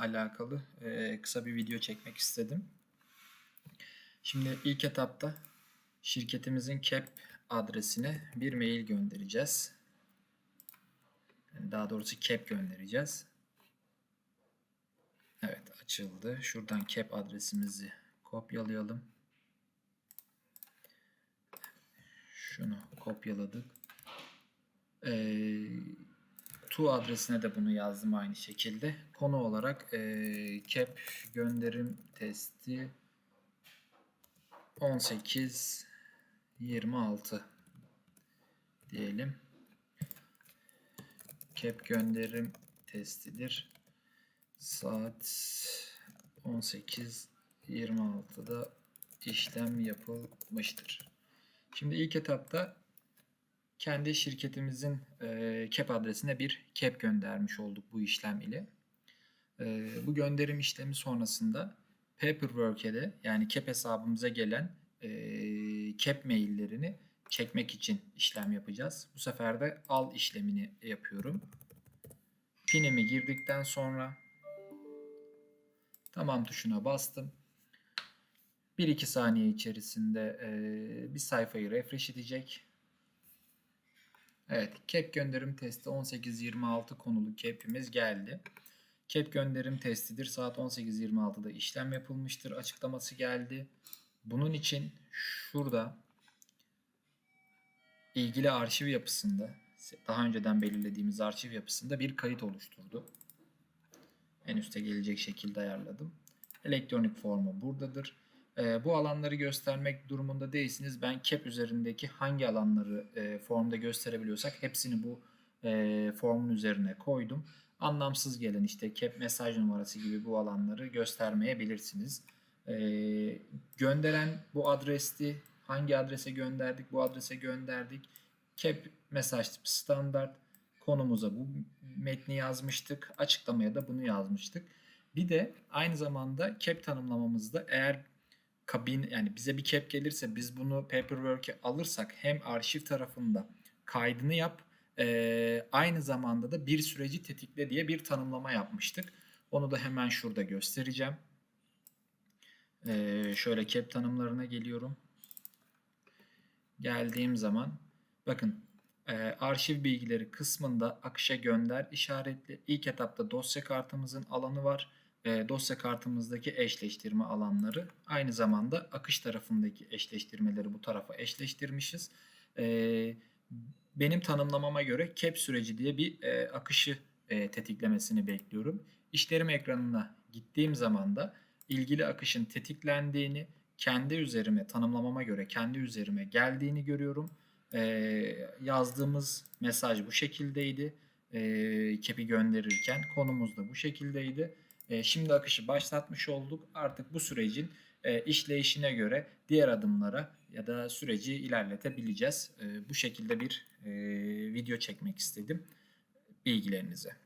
alakalı e, kısa bir video çekmek istedim. Şimdi ilk etapta şirketimizin CAP adresine bir mail göndereceğiz. Daha doğrusu CAP göndereceğiz. Evet açıldı. Şuradan CAP adresimizi kopyalayalım. Şunu kopyaladık. Ee, to adresine de bunu yazdım aynı şekilde. Konu olarak e, CAP gönderim testi 18 26 diyelim. CAP gönderim testidir. Saat 18.26'da işlem yapılmıştır. Şimdi ilk etapta kendi şirketimizin e, CAP adresine bir CAP göndermiş olduk bu işlem ile. E, bu gönderim işlemi sonrasında Paperwork'e de yani CAP hesabımıza gelen e, CAP maillerini çekmek için işlem yapacağız. Bu sefer de al işlemini yapıyorum. Pinimi girdikten sonra tamam tuşuna bastım. 1-2 saniye içerisinde e, bir sayfayı refresh edecek. Evet, CAP gönderim testi 18.26 konulu CAP'imiz geldi. CAP gönderim testidir. Saat 18.26'da işlem yapılmıştır. Açıklaması geldi. Bunun için şurada ilgili arşiv yapısında daha önceden belirlediğimiz arşiv yapısında bir kayıt oluşturdu. En üste gelecek şekilde ayarladım. Elektronik formu buradadır. E, bu alanları göstermek durumunda değilsiniz. Ben CAP üzerindeki hangi alanları e, formda gösterebiliyorsak hepsini bu e, formun üzerine koydum. Anlamsız gelen işte CAP mesaj numarası gibi bu alanları göstermeyebilirsiniz. E, gönderen bu adresti hangi adrese gönderdik? Bu adrese gönderdik. CAP mesaj tipi standart. Konumuza bu metni yazmıştık. Açıklamaya da bunu yazmıştık. Bir de aynı zamanda CAP tanımlamamızda eğer kabin yani bize bir cap gelirse biz bunu paperwork'e alırsak hem arşiv tarafında kaydını yap e, aynı zamanda da bir süreci tetikle diye bir tanımlama yapmıştık. Onu da hemen şurada göstereceğim. E, şöyle cap tanımlarına geliyorum. Geldiğim zaman bakın e, arşiv bilgileri kısmında akışa gönder işaretli. İlk etapta dosya kartımızın alanı var dosya kartımızdaki eşleştirme alanları aynı zamanda akış tarafındaki eşleştirmeleri bu tarafa eşleştirmişiz. E, benim tanımlamama göre CAP süreci diye bir e, akışı e, tetiklemesini bekliyorum. İşlerim ekranına gittiğim zaman da ilgili akışın tetiklendiğini kendi üzerime tanımlamama göre kendi üzerime geldiğini görüyorum. E, yazdığımız mesaj bu şekildeydi. E, CAP'i gönderirken konumuz da bu şekildeydi. E, şimdi akışı başlatmış olduk. Artık bu sürecin e, işleyişine göre diğer adımlara ya da süreci ilerletebileceğiz. E, bu şekilde bir video çekmek istedim bilgilerinize.